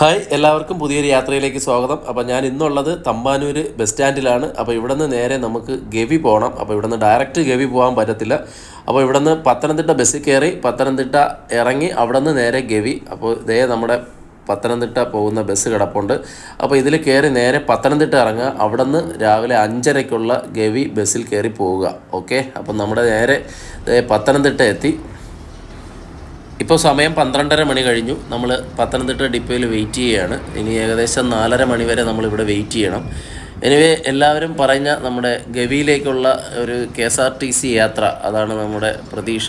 Hi എല്ലാവർക്കും പുതിയൊരു യാത്രയിലേക്ക് സ്വാഗതം. അപ്പോൾ ഞാൻ ഇന്നുള്ളത് തമ്പാനൂർ ബസ് സ്റ്റാൻഡിലാണ്. അപ്പോൾ ഇവിടെ നിന്ന് നേരെ നമുക്ക് ഗവി പോകണം അപ്പോൾ ഇവിടെ നിന്ന് ഡയറക്റ്റ് ഗവി പോകാൻ പറ്റത്തില്ല. അപ്പോൾ ഇവിടെ നിന്ന് പത്തനംതിട്ട ബസ്സിൽ കയറി പത്തനംതിട്ട ഇറങ്ങി അവിടെ നിന്ന് നേരെ ഗവി. അപ്പോൾ ഇതേ നമ്മുടെ പത്തനംതിട്ട പോകുന്ന ബസ് കിടപ്പുണ്ട്. അപ്പോൾ ഇതിൽ കയറി നേരെ പത്തനംതിട്ട ഇറങ്ങുക. അവിടെ നിന്ന് രാവിലെ അഞ്ചരയ്ക്കുള്ള ഗവി ബസ്സിൽ കയറി പോവുക. ഓക്കെ? അപ്പം നമ്മുടെ നേരെ പത്തനംതിട്ട എത്തി. ഇപ്പോൾ സമയം പന്ത്രണ്ടര മണി കഴിഞ്ഞു. നമ്മൾ പത്തനംതിട്ട ഡിപ്പോയിൽ വെയിറ്റ് ചെയ്യുകയാണ്. ഇനി ഏകദേശം നാലര മണി വരെ നമ്മളിവിടെ വെയിറ്റ് ചെയ്യണം. എനിവേ എല്ലാവരും പറഞ്ഞ നമ്മുടെ ഗവിയിലേക്കുള്ള ഒരു K S R T C യാത്ര അതാണ് നമ്മുടെ പ്രതീക്ഷ.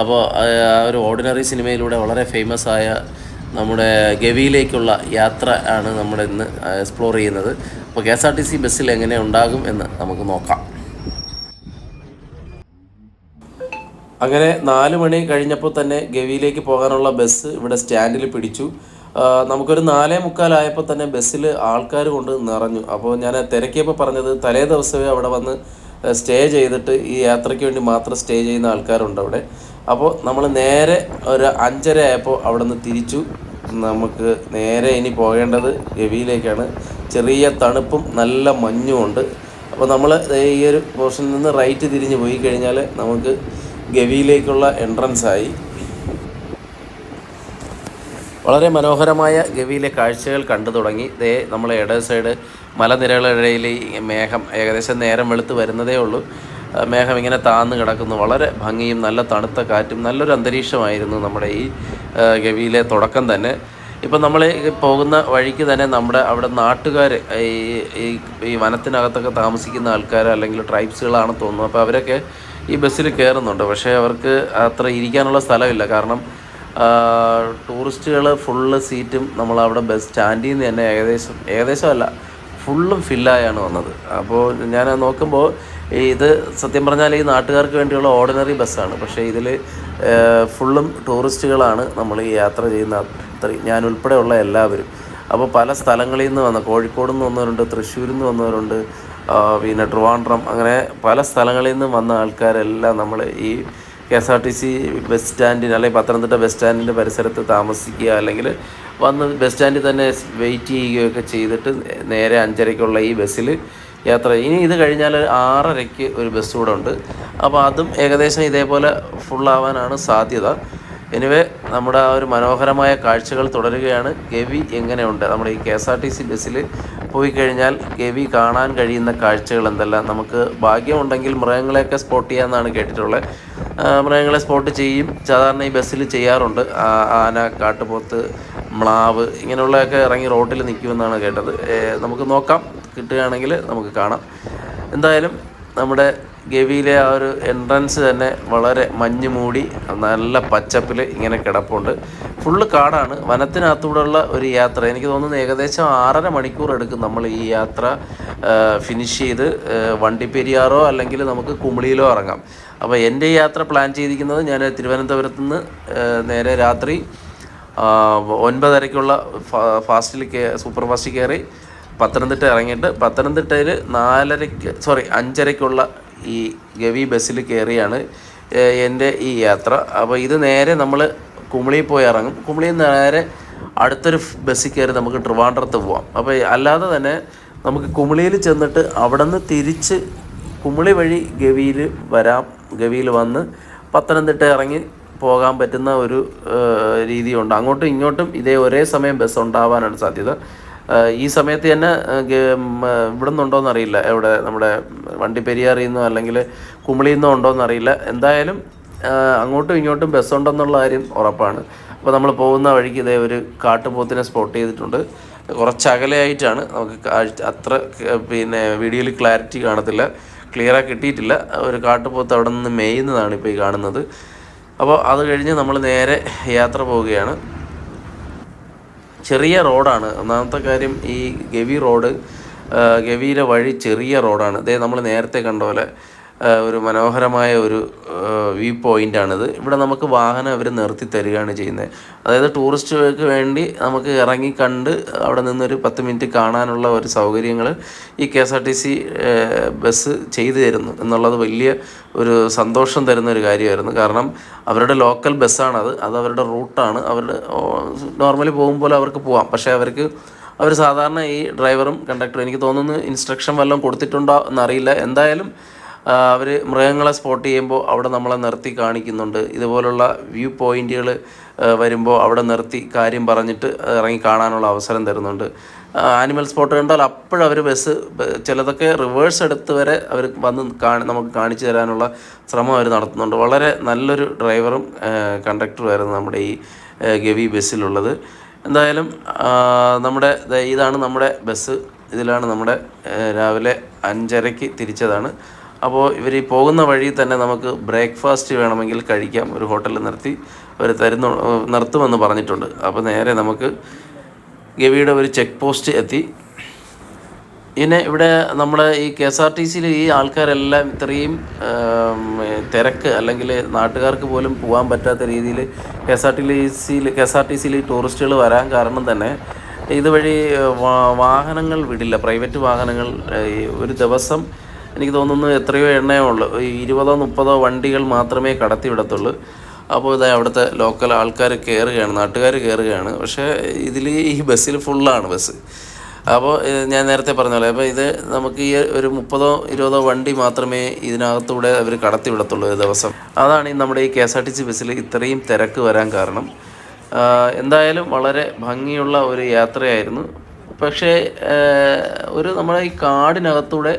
അപ്പോൾ ആ ഒരു ഓർഡിനറി സിനിമയിലൂടെ വളരെ ഫേമസ് ആയ നമ്മുടെ ഗവിയിലേക്കുള്ള യാത്ര ആണ് നമ്മുടെ ഇന്ന് എക്സ്പ്ലോർ ചെയ്യുന്നത്. അപ്പോൾ K S R T C ബസ്സിൽ എങ്ങനെ ഉണ്ടാകും എന്ന് നമുക്ക് നോക്കാം. അങ്ങനെ നാല് മണി കഴിഞ്ഞപ്പോൾ തന്നെ ഗവിയിലേക്ക് പോകാനുള്ള ബസ് ഇവിടെ സ്റ്റാൻഡിൽ പിടിച്ചു. നമുക്കൊരു നാലേ മുക്കാലായപ്പോൾ തന്നെ ബസ്സിൽ ആൾക്കാർ കൊണ്ട് നിറഞ്ഞു. അപ്പോൾ ഞാൻ തിരക്കിയപ്പോൾ പറഞ്ഞത് തലേ ദിവസമേ അവിടെ വന്ന് സ്റ്റേ ചെയ്തിട്ട് ഈ യാത്രയ്ക്ക് വേണ്ടി മാത്രം സ്റ്റേ ചെയ്യുന്ന ആൾക്കാരുണ്ട് അവിടെ. അപ്പോൾ നമ്മൾ നേരെ ഒരു അഞ്ചര ആയപ്പോൾ അവിടെ നിന്ന് തിരിച്ചു. നമുക്ക് നേരെ ഇനി പോകേണ്ടത് ഗവിയിലേക്കാണ്. ചെറിയ തണുപ്പും നല്ല മഞ്ഞുമുണ്ട് അപ്പോൾ നമ്മൾ ഈ ഒരു പോർഷനിൽ നിന്ന് റൈറ്റ് തിരിഞ്ഞ് പോയി കഴിഞ്ഞാൽ നമുക്ക് ഗവിയിലേക്കുള്ള എൻട്രൻസായി. വളരെ മനോഹരമായ ഗവിയിലെ കാഴ്ചകൾ കണ്ടു തുടങ്ങി. ദേ നമ്മളെ ഇട സൈഡ് മലനിരകളിടയിൽ മേഘം ഏകദേശം നേരം വെളുത്ത് വരുന്നതേ ഉള്ളൂ. മേഘം ഇങ്ങനെ താന്ന് കിടക്കുന്നു. വളരെ ഭംഗിയും നല്ല തണുത്ത കാറ്റും നല്ലൊരു അന്തരീക്ഷമായിരുന്നു നമ്മുടെ ഈ ഗവിയിലെ തുടക്കം തന്നെ. ഇപ്പം നമ്മൾ പോകുന്ന വഴിക്ക് തന്നെ നമ്മുടെ അവിടെ നാട്ടുകാർ ഈ ഈ വനത്തിനകത്തൊക്കെ താമസിക്കുന്ന ആൾക്കാർ അല്ലെങ്കിൽ ട്രൈബ്സുകളാണ് തോന്നുന്നു അപ്പോൾ അവരൊക്കെ ഈ ബസ്സിൽ കയറുന്നുണ്ട്. പക്ഷേ അവർക്ക് അത്ര ഇരിക്കാനുള്ള സ്ഥലമില്ല. കാരണം ടൂറിസ്റ്റുകൾ ഫുള്ള് സീറ്റും നമ്മൾ അവിടെ ബസ് സ്റ്റാൻഡിൽ നിന്ന് തന്നെ ഏകദേശം ഏകദേശമല്ല ഫുള്ളും ഫില്ലായാണ് വന്നത്. അപ്പോൾ ഞാൻ നോക്കുമ്പോൾ ഇത് സത്യം പറഞ്ഞാൽ ഈ നാട്ടുകാർക്ക് വേണ്ടിയുള്ള ഓർഡിനറി ബസ്സാണ്. പക്ഷേ ഇതിൽ ഫുള്ളും ടൂറിസ്റ്റുകളാണ് നമ്മൾ ഈ യാത്ര ചെയ്യുന്ന ഞാൻ ഉൾപ്പെടെയുള്ള എല്ലാവരും. അപ്പോൾ പല സ്ഥലങ്ങളിൽ നിന്ന് വന്ന കോഴിക്കോട് നിന്ന് വന്നവരുണ്ട് തൃശ്ശൂരിൽ നിന്ന് വന്നവരുണ്ട് പിന്നെ ട്രിവാൻഡ്രം അങ്ങനെ പല സ്ഥലങ്ങളിൽ നിന്ന് വന്ന ആൾക്കാരെല്ലാം നമ്മൾ ഈ K S R T C bus സ്റ്റാൻഡിന് അല്ലെങ്കിൽ പത്തനംതിട്ട ബസ് സ്റ്റാൻഡിന്റെ പരിസരത്ത് താമസിക്കുക അല്ലെങ്കിൽ വന്ന് ബസ് സ്റ്റാൻഡിൽ തന്നെ വെയിറ്റ് ചെയ്യുകയൊക്കെ ചെയ്തിട്ട് നേരെ അഞ്ചരയ്ക്കുള്ള ഈ ബസ്സിൽ യാത്ര ഇനി ഇത് കഴിഞ്ഞാൽ ആറരയ്ക്ക് ഒരു ബസ് കൂടെ ഉണ്ട്. അപ്പോൾ അതും ഏകദേശം ഇതേപോലെ ഫുള്ളാവാനാണ് സാധ്യത. എനിവേ നമ്മുടെ ആ ഒരു മനോഹരമായ കാഴ്ചകൾ തുടരുകയാണ്. ഗവി എങ്ങനെയുണ്ട്? നമ്മുടെ ഈ K S R T C ബസ്സിൽ പോയി കഴിഞ്ഞാൽ ഗവി കാണാൻ കഴിയുന്ന കാഴ്ചകൾ എന്തെല്ലാം? നമുക്ക് ഭാഗ്യമുണ്ടെങ്കിൽ മൃഗങ്ങളെയൊക്കെ സ്പോട്ട് ചെയ്യാമെന്നാണ് കേട്ടിട്ടുള്ളത്. മൃഗങ്ങളെ സ്പോട്ട് ചെയ്യും. സാധാരണ ഈ ബസ്സിൽ ചെയ്യാറുണ്ട്. ആന കാട്ടുപോത്ത് മ്ലാവ് ഇങ്ങനെയുള്ളതൊക്കെ ഇറങ്ങി റോട്ടിൽ നിൽക്കുമെന്നാണ് കേട്ടത്. നമുക്ക് നോക്കാം. കിട്ടുകയാണെങ്കിൽ നമുക്ക് കാണാം. എന്തായാലും നമ്മുടെ ഗവിയിലെ ആ ഒരു എൻട്രൻസ് തന്നെ വളരെ മഞ്ഞ് മൂടി നല്ല പച്ചപ്പിൽ ഇങ്ങനെ കിടപ്പുണ്ട്. ഫുള്ള് കാടാണ്. വനത്തിനകത്തൂടെയുള്ള ഒരു യാത്ര. എനിക്ക് തോന്നുന്നു ഏകദേശം ആറര മണിക്കൂർ എടുക്കും നമ്മൾ ഈ യാത്ര ഫിനിഷ് ചെയ്ത് വണ്ടിപ്പെരിയാറോ അല്ലെങ്കിൽ നമുക്ക് കുമിളിയിലോ ഇറങ്ങാം. അപ്പോൾ എന്റെ യാത്ര പ്ലാൻ ചെയ്തിരിക്കുന്നത് ഞാൻ തിരുവനന്തപുരത്ത് നിന്ന് നേരെ രാത്രി ഒൻപതരയ്ക്കുള്ള ഫാസ്റ്റിൽ സൂപ്പർ ഫാസ്റ്റിൽ കയറി പത്തനംതിട്ട ഇറങ്ങിയിട്ട് പത്തനംതിട്ടയിൽ നാലരയ്ക്ക് സോറി അഞ്ചരയ്ക്കുള്ള ഈ ഗവി ബസ്സിൽ കയറിയാണ് എന്റെ ഈ യാത്ര. അപ്പോൾ ഇത് നേരെ നമ്മൾ കുമളിയിൽ പോയി ഇറങ്ങും. കുമളിയിൽ നേരെ അടുത്തൊരു ബസ്സിൽ കയറി നമുക്ക് ട്രിവാൻഡ്രത്ത് പോവാം. അപ്പോൾ അല്ലാതെ തന്നെ നമുക്ക് കുമളിയിൽ ചെന്നിട്ട് അവിടെ നിന്ന് തിരിച്ച് കുമളി വഴി ഗവിയിൽ വരാം. ഗവിയിൽ വന്ന് പത്തനംതിട്ട ഇറങ്ങി പോകാൻ പറ്റുന്ന ഒരു രീതിയുണ്ട്. അങ്ങോട്ടും ഇങ്ങോട്ടും ഇതേ ഒരേ സമയം ബസ് ഉണ്ടാവാനാണ് സാധ്യത. ഈ സമയത്ത് തന്നെ ഇവിടെ നിന്നുണ്ടോയെന്ന് അറിയില്ല എവിടെ നമ്മുടെ വണ്ടി പെരിയാറിൽ നിന്നോ അല്ലെങ്കിൽ കുമളിയിൽ നിന്നോ ഉണ്ടോയെന്ന് അറിയില്ല. എന്തായാലും അങ്ങോട്ടും ഇങ്ങോട്ടും ബസ് ഉണ്ടെന്നുള്ള കാര്യം ഉറപ്പാണ്. അപ്പോൾ നമ്മൾ പോകുന്ന വഴിക്ക് ഇതേ ഒരു കാട്ടുപോത്തിനെ സ്പോട്ട് ചെയ്തിട്ടുണ്ട്. കുറച്ച് അകലെയായിട്ടാണ് നമുക്ക് അത്ര പിന്നെ വീഡിയോയിൽ ക്ലാരിറ്റി കാണത്തില്ല. ക്ലിയറായി കിട്ടിയിട്ടില്ല. ഒരു കാട്ടുപോത്ത് അവിടെ നിന്ന് മേയുന്നതാണ് ഇപ്പോൾ ഈ കാണുന്നത്. അപ്പോൾ അത് കഴിഞ്ഞ് നമ്മൾ നേരെ യാത്ര പോവുകയാണ്. ചെറിയ റോഡാണ്. ഒന്നാമത്തെ കാര്യം ഈ ഗവി റോഡ് ഗവിയിലെ വഴി ചെറിയ റോഡാണ്. ഇതേ നമ്മൾ നേരത്തെ കണ്ട പോലെ ഒരു മനോഹരമായ ഒരു വ്യൂ പോയിന്റാണിത് ഇവിടെ നമുക്ക് വാഹനം അവർ നിർത്തി തരികയാണ് ചെയ്യുന്നത്. അതായത് ടൂറിസ്റ്റുകൾക്ക് വേണ്ടി നമുക്ക് ഇറങ്ങി കണ്ട് അവിടെ നിന്നൊരു പത്ത് മിനിറ്റ് കാണാനുള്ള ഒരു സൗകര്യങ്ങൾ ഈ K S R T C bus ചെയ്തു തരുന്നു. എന്നുള്ളത് വലിയ ഒരു സന്തോഷം തരുന്ന ഒരു കാര്യമായിരുന്നു. കാരണം അവരുടെ ലോക്കൽ ബസ്സാണത്. അത് അവരുടെ റൂട്ടാണ്. അവരുടെ നോർമലി പോകുമ്പോൾ അവർക്ക് പോവാം. പക്ഷേ അവർക്ക് അവർ സാധാരണ ഈ ഡ്രൈവറും കണ്ടക്ടറും എനിക്ക് തോന്നുന്നു ഇൻസ്ട്രക്ഷൻ വല്ലതും കൊടുത്തിട്ടുണ്ടോ എന്നറിയില്ല. എന്തായാലും അവർ മൃഗങ്ങളെ സ്പോട്ട് ചെയ്യുമ്പോൾ അവിടെ നമ്മളെ നിർത്തി കാണിക്കുന്നുണ്ട്. ഇതുപോലുള്ള വ്യൂ പോയിന്റുകൾ വരുമ്പോൾ അവിടെ നിർത്തി കാര്യം പറഞ്ഞിട്ട് ഇറങ്ങി കാണാനുള്ള അവസരം തരുന്നുണ്ട്. ആനിമൽ സ്പോട്ട് കണ്ടാൽ അപ്പോഴവർ ബസ് ചിലതൊക്കെ റിവേഴ്സ് എടുത്ത് വരെ അവർ വന്ന് കാണി നമുക്ക് കാണിച്ചു തരാനുള്ള ശ്രമം അവർ നടത്തുന്നുണ്ട്. വളരെ നല്ലൊരു ഡ്രൈവറും കണ്ടക്ടറുമായിരുന്നു നമ്മുടെ ഈ ഗവി ബസ്സിലുള്ളത്. എന്തായാലും നമ്മുടെ ഇതാണ് നമ്മുടെ ബസ് ഇതിലാണ് നമ്മുടെ രാവിലെ അഞ്ചരയ്ക്ക് തിരിച്ചതാണ്. അപ്പോൾ ഇവർ ഈ പോകുന്ന വഴി തന്നെ നമുക്ക് ബ്രേക്ക്ഫാസ്റ്റ് വേണമെങ്കിൽ കഴിക്കാം. ഒരു ഹോട്ടലിൽ നിർത്തി അവർ തരുന്നു നിർത്തുമെന്ന് പറഞ്ഞിട്ടുണ്ട്. അപ്പോൾ നേരെ നമുക്ക് ഗവിയുടെ ഒരു ചെക്ക് പോസ്റ്റ് എത്തി. പിന്നെ ഇവിടെ നമ്മുടെ ഈ കെ എസ് ആർ ടി സിയിൽ ഈ ആൾക്കാരെല്ലാം ഇത്രയും തിരക്ക് അല്ലെങ്കിൽ നാട്ടുകാർക്ക് പോലും പോകാൻ പറ്റാത്ത രീതിയിൽ കെ എസ് ആർ ടി സിയിൽ കെ എസ് ആർ ടി സിയിൽ ടൂറിസ്റ്റുകൾ വരാൻ കാരണം തന്നെ ഇതുവഴി വാഹനങ്ങൾ വിടില്ല. പ്രൈവറ്റ് വാഹനങ്ങൾ ഒരു ദിവസം എനിക്ക് തോന്നുന്നു എത്രയോ എണ്ണയോ ഉള്ളൂ. ഈ ഇരുപതോ മുപ്പതോ വണ്ടികൾ മാത്രമേ കടത്തി വിടത്തുള്ളൂ. അപ്പോൾ ഇതാ അവിടുത്തെ ലോക്കൽ ആൾക്കാർ കയറുകയാണ് നാട്ടുകാർ കയറുകയാണ് പക്ഷേ ഇതിൽ ഈ ബസ്സിൽ ഫുള്ളാണ് ബസ്. അപ്പോൾ ഞാൻ നേരത്തെ പറഞ്ഞ പോലെ അപ്പോൾ ഇത് നമുക്ക് ഈ ഒരു മുപ്പതോ ഇരുപതോ വണ്ടി മാത്രമേ ഇതിനകത്തൂടെ അവർ കടത്തി വിടത്തുള്ളൂ ദിവസം. അതാണ് ഈ നമ്മുടെ ഈ K S R T C ബസ്സിൽ ഇത്രയും തിരക്ക് വരാൻ കാരണം. എന്തായാലും വളരെ ഭംഗിയുള്ള ഒരു യാത്രയായിരുന്നു. പക്ഷേ ഒരു നമ്മുടെ ഈ കാടിനകത്തൂടെ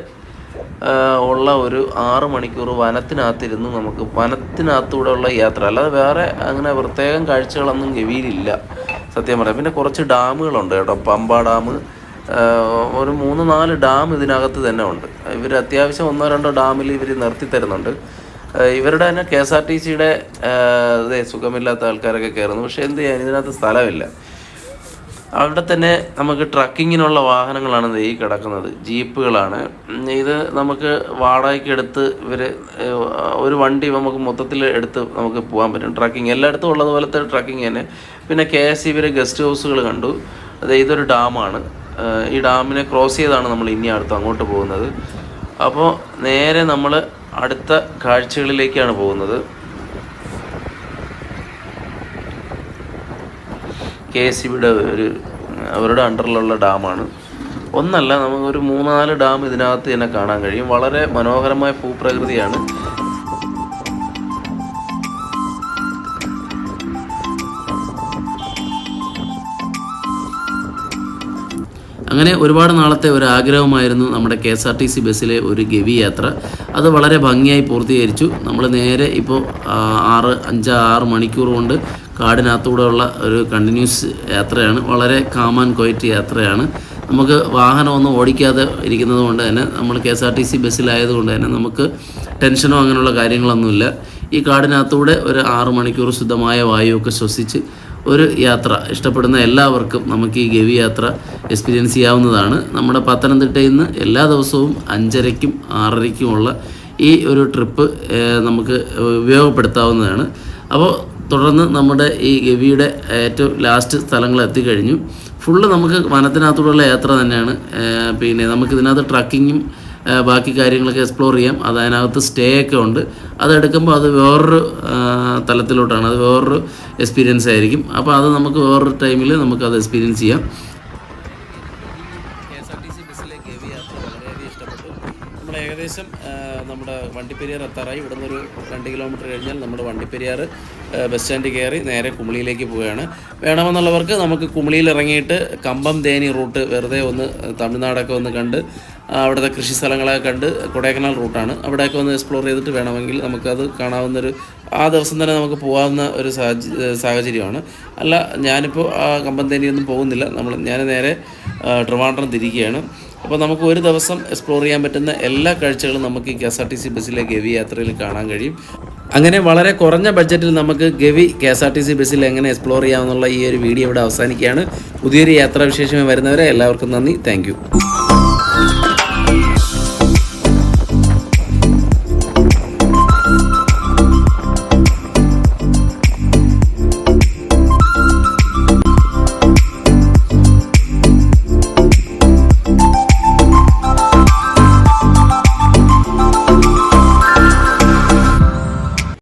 ഉള്ള ഒരു ആറ് മണിക്കൂർ വനത്തിനകത്തിരുന്ന് നമുക്ക് വനത്തിനകത്തൂടെ ഉള്ള യാത്ര. അല്ലാതെ വേറെ അങ്ങനെ പ്രത്യേകം കാഴ്ചകളൊന്നും ഗവിയിലില്ല. സത്യം പറയാം. പിന്നെ കുറച്ച് ഡാമുകളുണ്ട് കേട്ടോ. പമ്പ ഡാം ഒരു മൂന്ന് നാല് ഡാം ഇതിനകത്ത് തന്നെ ഉണ്ട്. ഇവർ അത്യാവശ്യം ഒന്നോ രണ്ടോ ഡാമിൽ ഇവർ നിർത്തി തരുന്നുണ്ട്. ഇവരുടെ തന്നെ കെ എസ് ആർ ടി സിയുടെ സുഖമില്ലാത്ത ആൾക്കാരൊക്കെ കയറുന്നു. പക്ഷേ എന്ത് ചെയ്യാൻ? ഇതിനകത്ത് സ്ഥലമില്ല. അവിടെ തന്നെ നമുക്ക് ട്രക്കിങ്ങിനുള്ള വാഹനങ്ങളാണ് ഈ കിടക്കുന്നത്. ജീപ്പുകളാണ്. ഇത് നമുക്ക് വാടകയ്ക്ക് എടുത്ത് ഇവർ ഒരു വണ്ടി നമുക്ക് മൊത്തത്തിൽ എടുത്ത് നമുക്ക് പോകാൻ പറ്റും. ട്രക്കിങ് എല്ലായിടത്തും ഉള്ളതുപോലത്തെ ട്രക്കിങ് തന്നെ പിന്നെ കെ എസ് ഇവരെ ഗസ്റ്റ് ഹൗസുകൾ കണ്ടു. അത് ഇതൊരു ഡാമാണ്. ഈ ഡാമിനെ ക്രോസ് ചെയ്താണ് നമ്മൾ ഇനി അടുത്ത് അങ്ങോട്ട് പോകുന്നത്. അപ്പോൾ നേരെ നമ്മൾ അടുത്ത കാഴ്ചകളിലേക്കാണ് പോകുന്നത്. കെ എസ് ബിയുടെ ഒരു അവരുടെ അണ്ടറിലുള്ള ഡാമാണ്. ഒന്നല്ല നമുക്കൊരു മൂന്നാൽ ഡാം ഇതിനകത്ത് തന്നെ കാണാൻ കഴിയും. വളരെ മനോഹരമായ ഭൂപ്രകൃതിയാണ്. അങ്ങനെ ഒരുപാട് നാളത്തെ ഒരു ആഗ്രഹമായിരുന്നു നമ്മുടെ K S R T C ബസ്സിലെ ഒരു ഗവി യാത്ര. അത് വളരെ ഭംഗിയായി പൂർത്തീകരിച്ചു. നമ്മൾ നേരെ ഇപ്പോൾ ആറ് അഞ്ച് ആറ് മണിക്കൂർ കൊണ്ട് കാടിനകത്തൂടെയുള്ള ഒരു കണ്ടിന്യൂസ് യാത്രയാണ്. വളരെ കാമൻ ക്വയറ്റ് യാത്രയാണ്. നമുക്ക് വാഹനമൊന്നും ഓടിക്കാതെ ഇരിക്കുന്നത് കൊണ്ട് തന്നെ നമ്മൾ K S R T C ബസ്സിലായതുകൊണ്ട് തന്നെ നമുക്ക് ടെൻഷനോ അങ്ങനെയുള്ള കാര്യങ്ങളൊന്നുമില്ല. ഈ കാടിനകത്തൂടെ ഒരു ആറ് മണിക്കൂർ ശുദ്ധമായ വായുവൊക്കെ ശ്വസിച്ച് ഒരു യാത്ര. ഇഷ്ടപ്പെടുന്ന എല്ലാവർക്കും നമുക്ക് ഈ ഗവി യാത്ര എക്സ്പീരിയൻസ് ചെയ്യാവുന്നതാണ്. നമ്മുടെ പത്തനംതിട്ടയിൽ നിന്ന് എല്ലാ ദിവസവും അഞ്ചരയ്ക്കും ആറരയ്ക്കുമുള്ള ഈ ഒരു ട്രിപ്പ് നമുക്ക് ഉപയോഗപ്പെടുത്താവുന്നതാണ്. അപ്പോൾ തുടർന്ന് നമ്മുടെ ഈ ഗവിയുടെ ഏറ്റവും ലാസ്റ്റ് സ്ഥലങ്ങൾ എത്തിക്കഴിഞ്ഞു. ഫുള്ള് നമുക്ക് വനത്തിനകത്തുള്ള യാത്ര തന്നെയാണ്. പിന്നെ നമുക്കിതിനകത്ത് ട്രക്കിങ്ങും ബാക്കി കാര്യങ്ങളൊക്കെ എക്സ്പ്ലോർ ചെയ്യാം. അത് അതിനകത്ത് സ്റ്റേ ഒക്കെ ഉണ്ട്. അതെടുക്കുമ്പോൾ അത് വേറൊരു തലത്തിലോട്ടാണ്. അത് വേറൊരു എക്സ്പീരിയൻസ് ആയിരിക്കും. അപ്പോൾ അത് നമുക്ക് വേറൊരു ടൈമിൽ നമുക്കത് എക്സ്പീരിയൻസ് ചെയ്യാം. വണ്ടിപ്പെരിയാർ എത്താറായി. ഇവിടെ നിന്നൊരു രണ്ട് കിലോമീറ്റർ കഴിഞ്ഞാൽ നമ്മുടെ വണ്ടിപ്പെരിയാർ ബസ് സ്റ്റാൻഡ് കയറി നേരെ കുമളിയിലേക്ക് പോവുകയാണ്. വേണമെന്നുള്ളവർക്ക് നമുക്ക് കുമളിയിൽ ഇറങ്ങിയിട്ട് കമ്പം തേനി റൂട്ട് വെറുതെ ഒന്ന് തമിഴ്നാടൊക്കെ ഒന്ന് കണ്ട് അവിടുത്തെ കൃഷി സ്ഥലങ്ങളെ കണ്ട് കൊടൈക്കനാൽ റൂട്ടാണ്. അവിടെയൊക്കെ ഒന്ന് എക്സ്പ്ലോർ ചെയ്തിട്ട് വേണമെങ്കിൽ നമുക്കത് കാണാവുന്നൊരു ആ ദിവസം തന്നെ നമുക്ക് പോകാവുന്ന ഒരു സാഹച- സാഹചര്യമാണ്. അല്ല ഞാനിപ്പോൾ ആ കമ്പന്തേനിയൊന്നും പോകുന്നില്ല. നമ്മൾ ഞാൻ നേരെ ട്രിവാൻഡ്രം തിരിക്കുകയാണ്. അപ്പോൾ നമുക്ക് ഒരു ദിവസം എക്സ്പ്ലോർ ചെയ്യാൻ പറ്റുന്ന എല്ലാ കാഴ്ചകളും നമുക്ക് ഈ K S R T C ബസ്സിലെ ഗവി യാത്രയിൽ കാണാൻ കഴിയും. അങ്ങനെ വളരെ കുറഞ്ഞ ബഡ്ജറ്റിൽ നമുക്ക് Gavi K S R T C ബസ്സിൽ എങ്ങനെ എക്സ്പ്ലോർ ചെയ്യാമെന്നുള്ള ഈ ഒരു വീഡിയോ ഇവിടെ അവസാനിക്കുകയാണ്. പുതിയൊരു യാത്രാവിശേഷമായി വരുന്നവരെ എല്ലാവർക്കും നന്ദി. താങ്ക്